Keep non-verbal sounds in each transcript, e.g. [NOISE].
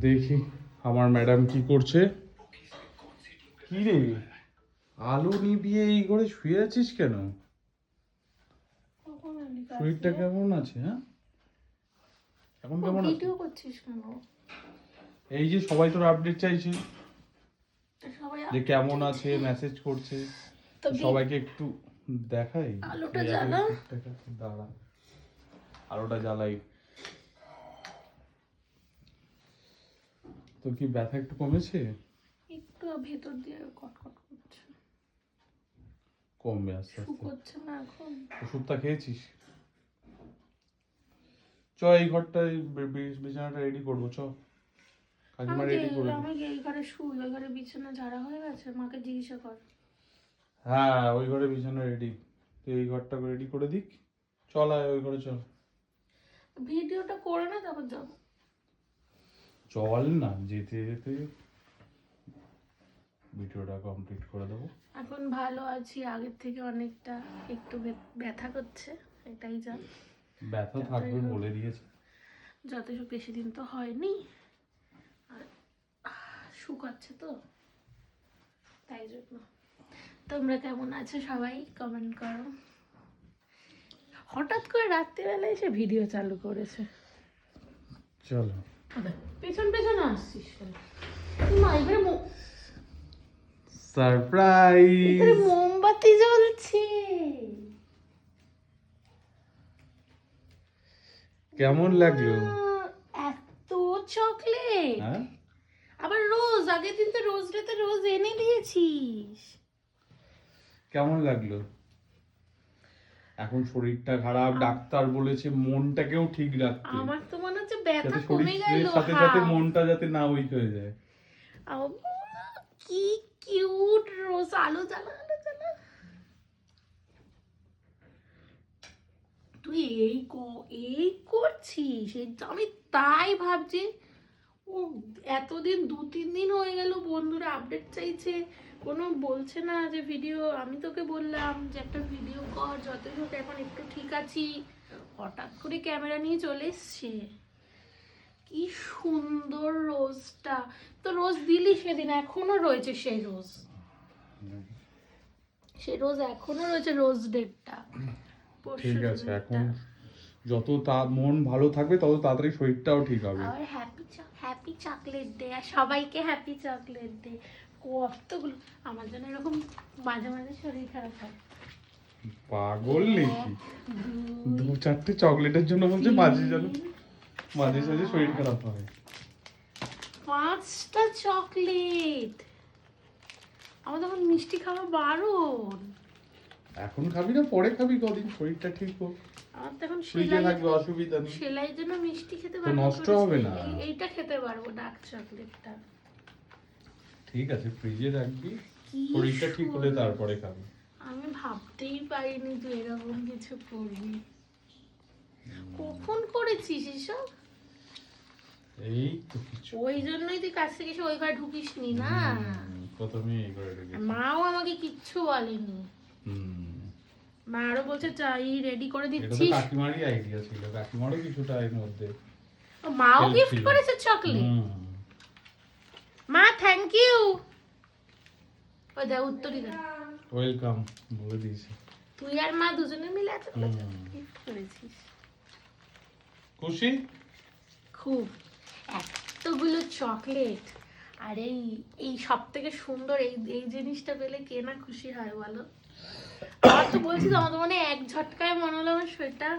দেখি আমার ম্যাডাম কি করছে। কি রে? আলো নিবিয়ে এই ঘরে শুয়ে আছিস কেন? শরীরটা কেমন আছে হ্যাঁ? এখন কেমন ভিডিও করছিস কেন? এই যে সবাই তোর আপডেট চাইছে। যে কেমন আছে মেসেজ করছে। সবাইকে একটু দেখাই। আলোটা জ্বালা। আলোটা জ্বালাই। তোর কি ব্যথা একটু কমেছে? একটু ভেতর দিয়ে কটকট করছে। কমবে আস্তে আস্তে। শুকোচ্ছে না এখন। ওষুধটা খেয়েছিস? চ এই ঘরটায় বিছানাটা রেডি করব চ। কাকিমা রেডি করে। আমাকে এই ঘরে শুই ওই ঘরে বিছানা ঝাড়া হয়ে গেছে মাকে জিজ্ঞাসা কর। হ্যাঁ ওই ঘরে বিছানা রেডি তুই এই ঘরটা রেডি করে দিক। চল আয় ওই ঘরে চল। ভিডিওটা করে না তারপর যাব। চল না যেতে যেতে ভিডিওটা কমপ্লিট করে দেবো। এখন ভালো আছি আগের থেকে অনেকটা একটু ব্যথা করছে এটাই যা। ব্যথা থাকবে বলে দিয়েছে। যথেষ্ট বেশি দিন তো হয়নি। আর শুকাচ্ছে তো তাই জন্য। তোমরা কেমন আছো সবাই? কমেন্ট করো। হঠাৎ করে রাত্রিবেলা এসে ভিডিও চালু করেছে। চলো। পেছন পেছন আসছিস মা এবারে সারপ্রাইজ মোমবাতি জ্বলছে। কেমন লাগল? এত চকলেট হ্যাঁ? আবার রোজ আগের দিন তো রোজ ডেতে রোজ এনে দিয়েছিস। কেমন লাগল? এখন শরীরটা খারাপ ডাক্তার বলেছে মনটাকেও ঠিক রাখতে। আমার তো মনে হচ্ছে ব্যথা কমে গেল সাথে সাথে মনটা যাতে না উইক হয়ে যায়। কি কিউট রোজ আলো জ্বালা আলো জ্বালা। তুই এই ক- এই করছিস আমি তাই ভাবছি। ও এতদিন দু তিন দিন হয়ে গেল বন্ধুরা আপডেট চাইছে। কোনো বলছে না যে ভিডিও আমি তোকে বললাম যে একটা ভিডিও কর যতই হোক এখন একটু ঠিক আছি। হঠাৎ করে ক্যামেরা নিয়ে চলে এসছে। কি সুন্দর রোজটা তো রোজ দিলি সেদিন এখনও রয়েছে সেই রোজ সেই রোজ এখনও রয়েছে রোজ ডেটটা ঠিক আছে এখন যত তা মন ভালো থাকবে তত তাড়াতাড়ি শরীরটাও ঠিক হবে। আর হ্যাপি হ্যাপি চকলেট ডে আর সবাইকে হ্যাপি চকলেট ডে কতগুলো আমার জন্য এরকম মাঝে মাঝে শরীর খারাপ হয়। পাগল নাকি দু চারটে চকলেটের জন্য বলছে মাঝে যেন মাঝে সাঝে শরীর খারাপ হয়। পাঁচটা চকলেট। আমার তখন মিষ্টি খাওয়া বারণ। এখন খাবি না পরে খাবি কদিন শরীরটা ঠিক হোক। আমার তখন ফ্রিজে সেলাই থাকবে অসুবিধা নেই। সেলাইয়ের জন্য মিষ্টি খেতে পারব নষ্ট হবে না। এইটা খেতে পারব ডার্ক চকলেটটা। ঠিক আছে ফ্রিজে রাখবি শরীরটা ঠিক হলে তারপরে খাবি। আমি ভাবতেই পারিনি তুই এরকম কিছু করবি। কখন করেছিস এসব? এই তো কিছু। ওই জন্যই তুই কাছ থেকে ওই ঘরে ঢুকিস নি? না প্রথমে এই করে রেখেছি মাও আমাকে কিচ্ছু বলেনি। হুম। মা আরও বলছে চাই রেডি করে এটা দিচ্ছিস। কাকিমারই আইডিয়া ছিল কাকিমারও কিছুটা এর মধ্যে মাও গিফট করেছে চকলেট মা থ্যাংক ইউ ও যা উত্তরই দেন ওয়েলকাম বলে দিয়েছি। তুই আর মা দুজনে মিলে করেছিস? খুশি? খুব। এতগুলো চকলেট। আর এই এই সব থেকে সুন্দর এই এই জিনিসটা পেলে কে না খুশি হয় বলো? আমার তো বলছি তো, আমার তো মনে হয় এক ঝটকায় মনে হলো আমার শরীরটা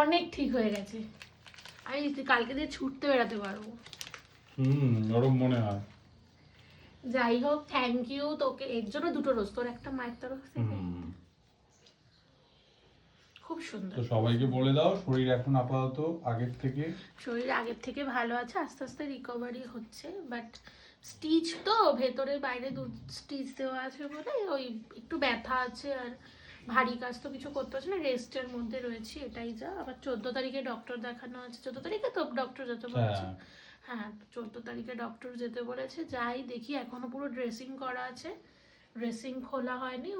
অনেক ঠিক হয়ে গেছে। আমি কালকে দিয়ে ছুটতে বেড়াতে পারব। হুম ওরম মনে হয়। যাই হোক থ্যাংক ইউ তোকে। এর জন্য দুটো রোজ তোর একটা মায়ের তরফ থেকে। খুব সুন্দর। তো সবাইকে বলে দাও শরীর এখন আপাতত আগের থেকে। শরীর আগের থেকে ভালো আছে আস্তে আস্তে রিকভারি হচ্ছে বাট স্টিচ তো ভেতরে বাইরে দু স্টিচ দেওয়া আছে বলে ওই একটু ব্যথা আছে আর ভারী কাজ তো কিছু করতে হচ্ছে না রেস্টের মধ্যে রয়েছি এটাই যা। আবার চোদ্দ তারিখে ডক্টর দেখানো আছে। চোদ্দ তারিখে তো ডক্টর যেতে বলেছে। হ্যাঁ চোদ্দ তারিখে ডক্টর যেতে বলেছে। যাই দেখি এখনও পুরো ড্রেসিং করা আছে। ড্রেসিং খোলা হয়নি।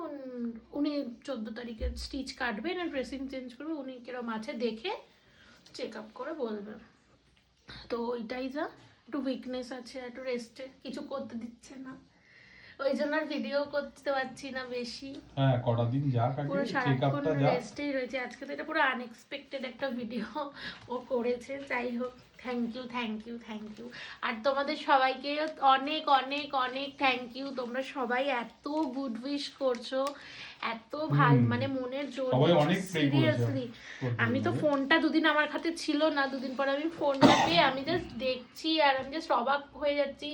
উনি চোদ্দ তারিখে স্টিচ কাটবেন আর ড্রেসিং চেঞ্জ করবে। উনি কিরম আছে দেখে চেক আপ করে বলবেন তো ওইটাই যা একটু উইকনেস আছে একটু রেস্টে কিছু করতে দিচ্ছে না। ওই জন্য আর ভিডিও করতে পারছি না বেশি। হ্যাঁ কটা দিন যাক আগে পুরো সারাক্ষণ রেস্টেই রয়েছে। আজকে তো এটা পুরো আনএক্সপেক্টেড একটা ভিডিও ও করেছে। যাই হোক। Thank you thank you thank you আর তোমাদের সবাইকে অনেক অনেক অনেক থ্যাংক ইউ তোমরা সবাই এত গুড উইশ করছ এত ভালো মানে মনের জোর। সিরিয়াসলি আমি তো ফোনটা দুদিন আমার হাতে ছিল না দুদিন পর আমি ফোনটা পেয়ে আমি জাস্ট দেখছি আর আমি জাস্ট অবাক হয়ে যাচ্ছি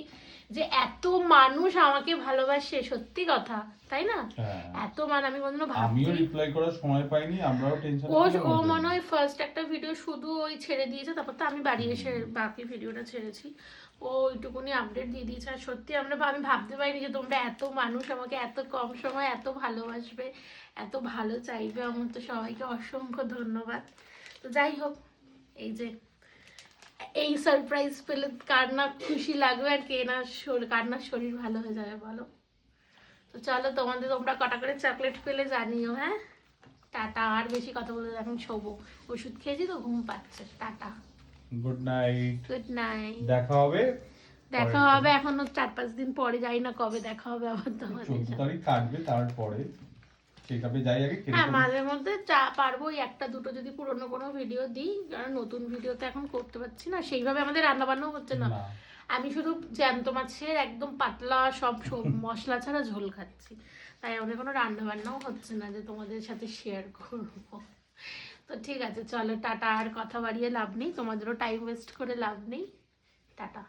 যে এত মানুষ আমাকে ভালোবাসে সত্যি কথা তাই না? হ্যাঁ। এত মান আমি কোনদিন আমিও ভাবতেই রিপ্লাই করার সময় পাইনি আমরাও টেনশন ও মনে হয় ফার্স্ট একটা ভিডিও শুধু ওই ছেড়ে দিয়েছে তারপর তো আমি বাড়ি এসে বাকি ভিডিওটা ছেড়েছি। ও ওইটুকুনি আপডেট দিয়ে দিয়েছে। আর সত্যি আমরা আমি ভাবতে পারিনি যে তোমরা এত মানুষ আমাকে এত কম সময় এত ভালোবাসবে, এত ভালো চাইবে। আমার তো সবাইকে অসংখ্য ধন্যবাদ। তো যাই হোক, এই যে এই সারপ্রাইজ পেলে কার না খুশি লাগবে আর কে না কার না শরীর ভালো হয়ে যাবে বলো? তো চলো তোমাদের তোমরা কটা করে চকলেট পেলে জানিও হ্যাঁ? টাটা, আর বেশি কথা বলে এখন শোবো। ওষুধ খেয়েছি তো, ঘুম পাচ্ছে। টাটা। গুড নাইট গুড নাইট দেখা হবে দেখা হবে এখনও চার পাঁচ দিন পরে যাই না কবে দেখা হবে আবার তোমাদের চোদ্দ তারিখ কাটবে তারপরে। চেক আপে যাই আগে হ্যাঁ মাঝে মধ্যে চা পারব একটা দুটো যদি পুরোনো কোনো ভিডিও দিই কারণ নতুন ভিডিও তো এখন করতে পারছি না সেইভাবে আমাদের রান্না বান্নাও হচ্ছে না। না। আমি শুধু জ্যান্ত মাছের একদম পাতলা সব সব [LAUGHS] মশলা ছাড়া ঝোল খাচ্ছি। তাই আমাদের কোনো রান্না বান্নাও হচ্ছে না যে তোমাদের সাথে শেয়ার করব। তো ঠিক আছে, চলো টাটা, আর কথা বাড়িয়ে লাভ নেই, তোমাদেরও টাইম ওয়েস্ট করে লাভ নেই। টাটা।